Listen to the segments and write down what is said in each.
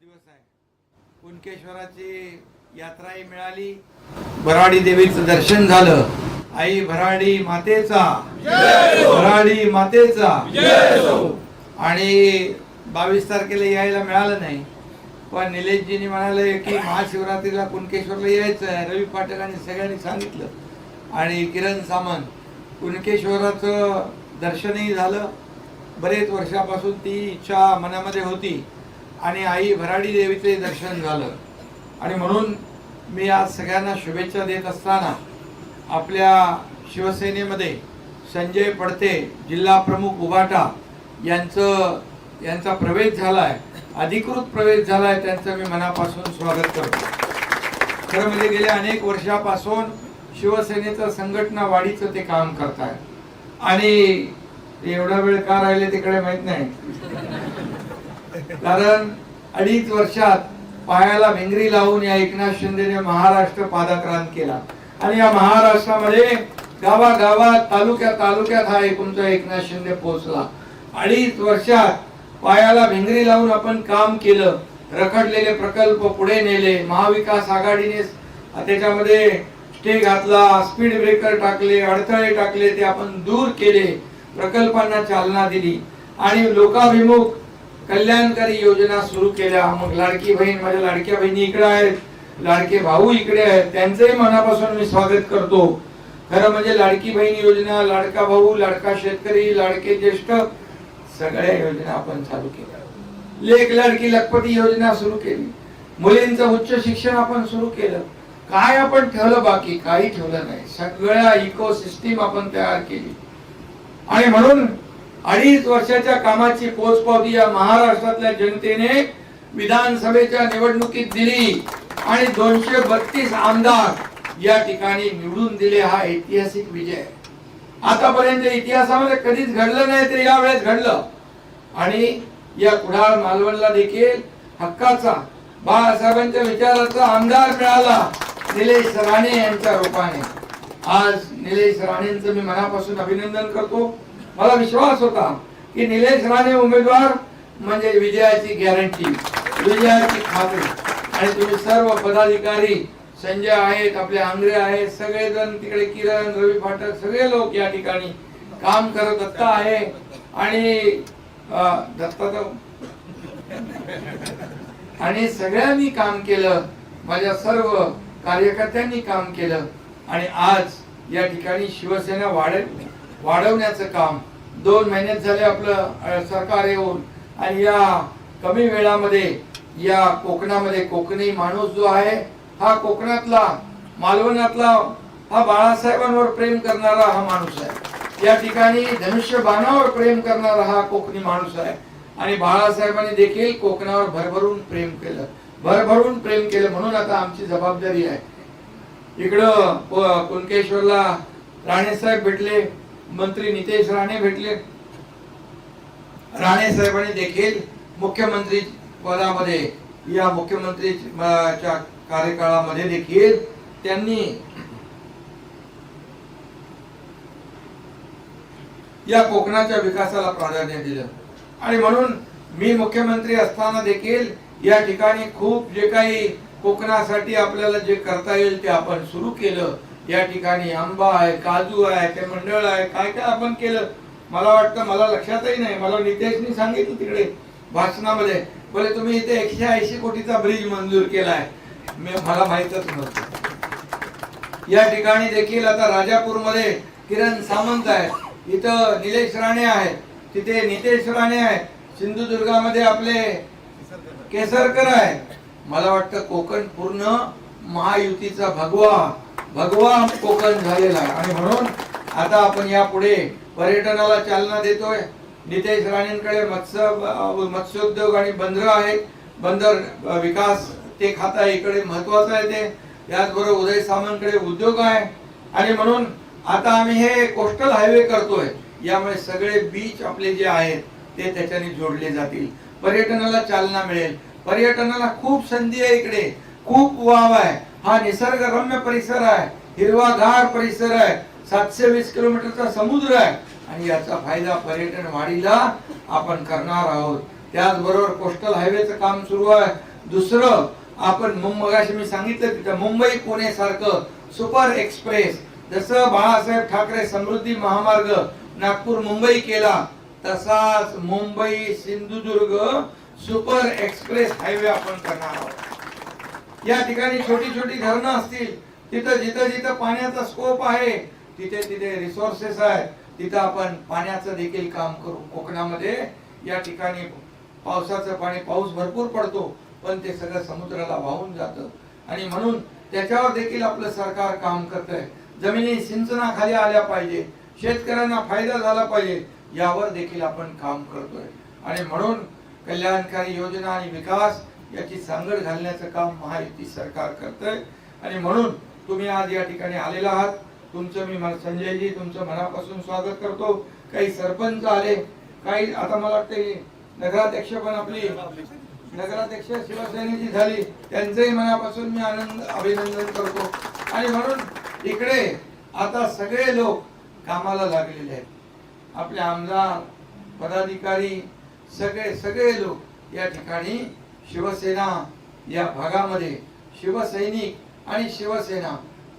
दिवस आहे. कुणकेश्वराची यात्राही मिळाली. भराडी देवीचं दर्शन झालं. आई भराडी मातेचा. भराडी मातेचा. आणि बावीस तारखेला यायला मिळालं नाही. पण निलेशजींनी म्हणाले की महाशिवरात्रीला कुणकेश्वरला यायचं आहे रवी पाठकांनी सगळ्यांनी सांगितलं. आणि किरण सामंत कुणकेश्वराचं दर्शनही झालं. बरेच वर्षापासून ती इच्छा मनामध्ये होती. आणि आई भराडी देवीचे दर्शन झालं. आणि म्हणून मी आज सगळ्यांना शुभेच्छा देत असताना आपल्या शिवसेनेमध्ये संजय पडते जिल्हा प्रमुख उभाटा यांचं यांचा प्रवेश झालाय अधिकृत प्रवेश झालाय त्यांचं मी मनापासून स्वागत करतो. खरं म्हणजे गेल्या अनेक वर्षापासून शिवसेनेचं संघटना वाढीचं ते काम करताय आणि एवढा वेळ का राहिले तिकडे माहीत नाही. कारण अडीच वर्षात पायाला भिंगरी लावून या एकनाथ शिंदेने महाराष्ट्र पादाक्रांत केला. आणि या महाराष्ट्रामध्ये गावागावात तालुक्या तालुक्यात हा तुमचा एकनाथ शिंदे पोहोचला. अडीच वर्षात पायाला भिंगरी लावून आपण काम केलं रखडलेले प्रकल्प पुढे नेले महाविकास आघाडीने त्याच्यामध्ये स्टे घातला स्पीड ब्रेकर टाकले अडथळे टाकले ते आपण दूर केले प्रकल्पांना चालना दिली. आणि लोकाभिमुख कल्याणकारी योजना सुरू केल्या. मग लाडकी बहीण माझ्या लाडक्या बहिणी इकडे आहेत. लाडके भाऊ इकडे आहेत. त्यांचंही मनापासून मी स्वागत करतो. खरं म्हणजे लाडकी बहीण योजना लाडका भाऊ लाडका शेतकरी लाडके ज्येष्ठ सगळ्या योजना आपण चालू केल्या. लेख लाडकी लखपती योजना सुरू केली. मुलींचं उच्च शिक्षण आपण सुरू केलं. काय आपण ठेवलं बाकी? काही ठेवलं नाही. सगळ्या इको सिस्टीम आपण तयार केली. आणि म्हणून अडीच वर्षाच्या कामाची पोचपावती या महाराष्ट्रातल्या जनतेने विधानसभेच्या निवडणुकीत दिली. आणि दोनशे बत्तीस आमदार या ठिकाणी निवडून दिले हा ऐतिहासिक विजय. आतापर्यंत इतिहासामध्ये कधीच घडलं नाही ते यावेळेस घडलं. आणि या कुडाळ मालवणला देखील हक्काचा बाळासाहेबांच्या विचाराचा आमदार मिळाला निलेश राणे यांच्या रूपाने. आज निलेश राणेंचं मी मनापासून अभिनंदन करतो. मला विश्वास होता की निलेश राणे उमेदवार म्हणजे विजयाची गॅरंटी विजयाची खात्री. आणि तुम्ही सर्व पदाधिकारी संजय आहेत आपले आंग्रे आहेत सगळेजण तिकडे किरण रवी फाटक सगळे लोक या ठिकाणी काम करत दत्ता आहे. आणि दत्ता तर आणि सगळ्यांनी काम केलं. माझ्या सर्व कार्यकर्त्यांनी काम केलं. आणि आज या ठिकाणी शिवसेना वाढेल. वाढवण्याचं काम. दोन महिन्यात झाले आपलं सरकार येऊन. आणि या कमी वेळामध्ये या कोकणामध्ये कोकणी माणूस जो आहे हा कोकणातला मालवणातला हा बाळासाहेबांवर प्रेम करणारा हा माणूस आहे. या ठिकाणी धनुष्य बाणावर प्रेम करणारा हा कोकणी माणूस आहे. आणि बाळासाहेबांनी देखील कोकणावर भरभरून प्रेम केलं. भरभरून प्रेम केलं म्हणून आता आमची जबाबदारी आहे. इकडं कुणकेश्वरला राणेसाहेब भेटले. मंत्री नितेश राणे भेटले. राणे साहेबांनी देखील मुख्यमंत्री पदामध्ये या मुख्यमंत्री कार्यकाळामध्ये देखील त्यांनी या कोकणाच्या विकासाला प्राधान्य दिलं. आणि म्हणून मी मुख्यमंत्री असताना देखील या ठिकाणी खूप जे काही कोकणासाठी आपल्याला जे करता येईल ते आपण सुरू केलं. या ठिकाणी आंबा आहे काजू आहे ते मंडळ आहे काय काय आपण केलं? मला वाटतं मला लक्षातही नाही. मला नितेशनी सांगितलं तिकडे भाषणामध्ये. बोले तुम्ही इथे एकशे ऐंशी कोटीचा ब्रिज मंजूर केलाय. मी मला माहितच नव्हतं. या ठिकाणी देखील आता राजापूरमध्ये किरण सामंत आहे. इथं निलेश राणे आहे तिथे नितेश राणे आहे सिंधुदुर्गामध्ये आपले केसरकर आहे मला वाटतं कोकण पूर्ण महायुतीचा भगवा भगवा कोकण झालेला आहे. आणि म्हणून आता आपण यापुढे पर्यटनाला चालना देतोय. नितेश राणेंकडे मत्स्य मत्स्योद्योग आणि बंदर आहेत. बंदर विकास ते खाता इकडे महत्वाचं आहे ते. याचबरोबर उदय सामंतकडे उद्योग आहे. आणि म्हणून आता आम्ही हे कोस्टल हायवे करतोय. यामुळे सगळे बीच आपले जे आहेत ते त्याच्याने जोडले जातील. पर्यटनाला चालना मिळेल. पर्यटनाला खूप संधी आहे इकडे. खूप वाव आहे. हा निसर्गरम्य परिसर आहे. हिरवागार परिसर आहे. सातशे वीस किलोमीटरचा समुद्र आहे. आणि याचा फायदा पर्यटन वाढीला आपण करणार आहोत. त्याचबरोबर कोस्टल हायवेचं काम सुरू आहे. दुसरं आपण मुंबई मी सांगितलं तिथं मुंबई पुणे सारखं सुपर एक्सप्रेस. जसं बाळासाहेब ठाकरे समृद्धी महामार्ग नागपूर मुंबई केला तसाच Mumbai Sindhudurg super express highway आपण करणार आहोत. या ठिकाणी छोटी छोटी धरणं असतील तिथं जिथं जिथं पाण्याचा स्कोप आहे तिथे तिथे रिसोर्सेस आहे तिथं आपण पाण्याचं देखील काम करू. कोकणामध्ये या ठिकाणी पावसाचं पाणी पाऊस भरपूर पडतो पण ते सगळं समुद्राला वाहून जातं. आणि म्हणून त्याच्यावर देखील आपलं सरकार काम करत आहे जमिनी सिंचनाखाली आल्या पाहिजे शेतकऱ्यांना फायदा झाला पाहिजे यावर देखील आपण काम करतोय. आणि म्हणून कल्याणकारी योजना आणि विकास याची सांगड घालण्याचं काम महायुती सरकार करतंय. आणि म्हणून तुम्ही आज या ठिकाणी आलेला आहात. तुमचं मी संजयजी तुमचं मनापासून स्वागत करतो. काही सरपंच आले. काही आता मला वाटते नगराध्यक्ष पण आपली नगराध्यक्ष शिवसेनेची झाली. त्यांचंही मनापासून मी आनंद अभिनंदन करतो. आणि म्हणून इकडे आता सगळे लोक कामाला लागलेले आहेत. आपले आमदार पदाधिकारी सगळे सगळे लोक या ठिकाणी शिवसेना या भागामध्ये शिवसैनिक आणि शिवसेना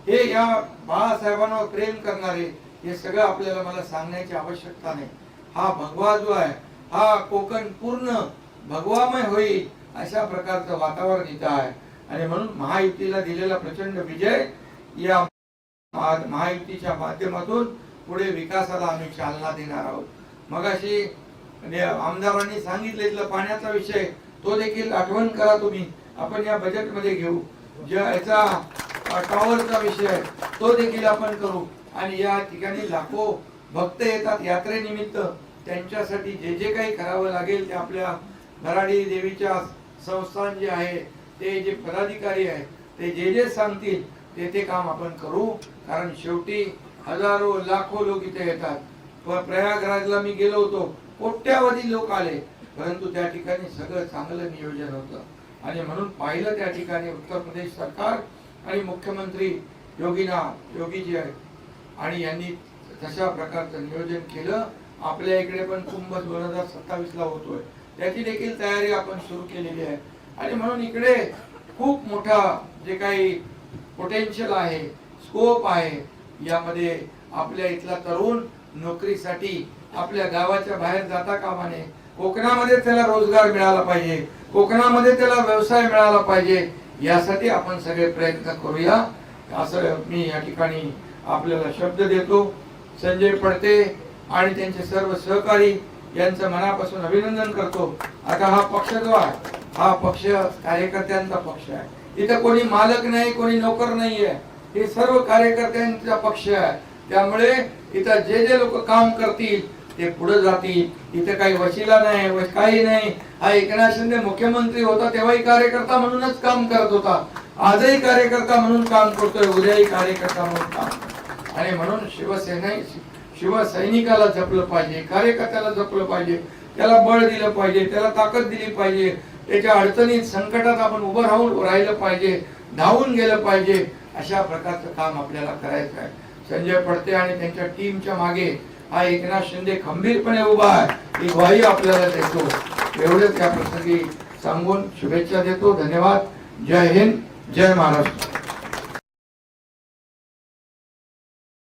हे या बाळासाहेबांवर प्रेम करणारे हे सगळं आपल्याला मला सांगण्याची आवश्यकता नाही. हा भगवा जो आहे हा कोकण पूर्ण भगवामय होईल अशा प्रकारचं वातावरण इथं आहे. आणि म्हणून महायुतीला दिलेला प्रचंड विजय या महायुतीच्या माध्यमातून पुढे विकासाला आम्ही चालना देणार आहोत. मगाशी अशी आमदारांनी सांगितलं इथलं पाण्याचा विषय तो देखील आठवण करा तुम्ही. आपण या बजेटमध्ये घेऊ. ज्या याचा टॉवरचा विषय आहे, तो देखील आपण करू. आणि या ठिकाणी लाखो भक्त येतात यात्रेनिमित्त. त्यांच्यासाठी जे जे काही करावं लागेल ते आपल्या भराडी देवीच्या संस्थान जे आहे ते जे पदाधिकारी आहे ते जे जे सांगतील ते ते काम आपण करू. कारण शेवटी हजारो लाखो लोक इथे येतात. प्रयागराजला मी गेलो होतो. कोट्यावधी लोक आले. परंतु त्या ठिकाणी सगळं चांगलं नियोजन होतं. आणि म्हणून पाहिलं त्या ठिकाणी उत्तर प्रदेश सरकार आणि मुख्यमंत्री योगीनाथ योगीजी आहेत. आणि यांनी तशा प्रकारचं नियोजन केलं. आपल्या इकडे पण कुंभ दोन हजार सत्तावीसला होतोय. त्याची देखील तयारी आपण सुरू केलेली आहे. आणि म्हणून इकडे खूप मोठा जे काही पोटेन्शियल आहे स्कोप आहे यामध्ये आपल्या इथला तरुण नोकरीसाठी आपल्या गावाच्या बाहेर जाता कामा नये. कोकणामध्ये त्याला रोजगार मिळाला पाहिजे कोकणामध्ये त्याला व्यवसाय मिळाला पाहिजे यासाठी आपण सगळे प्रयत्न करूया. असं मी या ठिकाणी आपल्याला शब्द देतो. संजय पडते आणि त्यांचे सर्व सहकारी यांचं मनापासून अभिनंदन करतो. आता हा पक्ष जो आहे हा पक्ष कार्यकर्त्यांचा पक्ष आहे. इथं कोणी मालक नाही कोणी नोकर नाहीये. हे सर्व कार्यकर्त्यांचा पक्ष आहे. त्यामुळे इथं जे जे लोक काम करतील ते पुढे जातील. इथे काही वशिला नाही काही नाही. हा एकनाथ शिंदे मुख्यमंत्री होता तेव्हाही कार्यकर्ता म्हणूनच काम करत होता. आजही कार्यकर्ता म्हणून काम करतोय उद्याही कार्यकर्ता म्हणून काम आणि म्हणून शिवसेना शिवसैनिकाला जपलं पाहिजे कार्यकर्त्याला जपलं पाहिजे. त्याला बळ दिलं पाहिजे त्याला ताकद दिली पाहिजे. त्याच्या अडचणीत संकटात आपण उभं राहून राहिलं पाहिजे धावून गेलं पाहिजे. अशा प्रकारचं काम आपल्याला करायचं आहे. संजय पडते आणि त्यांच्या टीमच्या मागे हा एकनाथ शिंदे खंबीरपणे उभा आहे. ही ग्वाही आपल्याला देतो. एवढंच या प्रसंगी सांगून शुभेच्छा देतो. धन्यवाद. जय हिंद. जय महाराष्ट्र.